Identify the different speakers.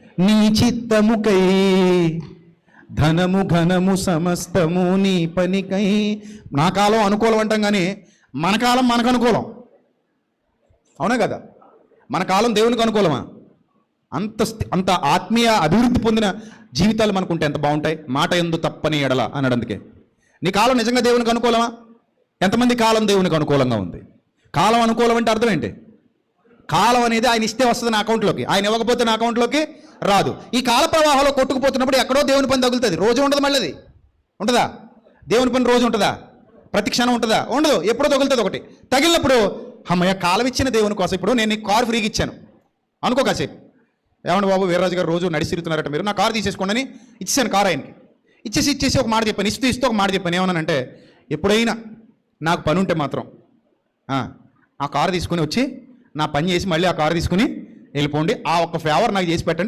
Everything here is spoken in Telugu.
Speaker 1: నీ చిత్తముకై ధనము ఘనము సమస్తము నీ పనికై. నా కాలం అనుకూలం అంటాం కానీ మన కాలం మనకు అనుకూలం. అవునా కదా? మన కాలం దేవునికి అనుకూలమా? అంత స్థి- అంత ఆత్మీయ అభివృద్ధి పొందిన జీవితాలు మనకుంటే ఎంత బాగుంటాయి? మాట ఎందు తప్పని ఎడల అనడందుకే నీ కాలం నిజంగా దేవునికి అనుకూలమా? ఎంతమంది కాలం దేవునికి అనుకూలంగా ఉంది? కాలం అనుకూలం అంటే అర్థం ఏంటి? కాలం అనేది ఆయన ఇస్తే వస్తుంది నా అకౌంట్లోకి. ఆయన ఇవ్వకపోతే నా అకౌంట్లోకి రాదు. ఈ కాల ప్రవాహంలో కొట్టుకుపోతున్నప్పుడు ఎక్కడో దేవుని పని తగులుతుంది. రోజు ఉండదు మళ్ళీ ఉంటుందా? దేవుని పని రోజు ఉంటుందా? ప్రతి క్షణం ఉంటుందా? ఉండదు. ఎప్పుడో తగులుతుంది ఒకటి. తగిలినప్పుడు అమ్మయ్య కాలం ఇచ్చిన దేవుని కోసం ఇప్పుడు నేను కారు ఫ్రీగా ఇచ్చాను. అనుకో కాసేపు. ఏమన్నా బాబు వీర్రాజు గారు రోజు నడిచి తిరుగుతున్నారట మీరు. నా కారు తీసేసుకోండి ఇచ్చాను ఇచ్చేసాను కారు ఆయనకి. ఇచ్చేసి ఇచ్చేసి ఒక మాట చెప్పాను. ఇస్తూ ఇస్తూ ఒక మాట చెప్పాను. ఏమన్నానంటే ఎప్పుడైనా నాకు పని ఉంటే మాత్రం ఆ, కారు తీసుకొని వచ్చి నా పని చేసి మళ్ళీ ఆ కారు తీసుకుని వెళ్ళిపోండి. ఆ ఒక్క ఫేవర్ నాకు చేసి పెట్టండి.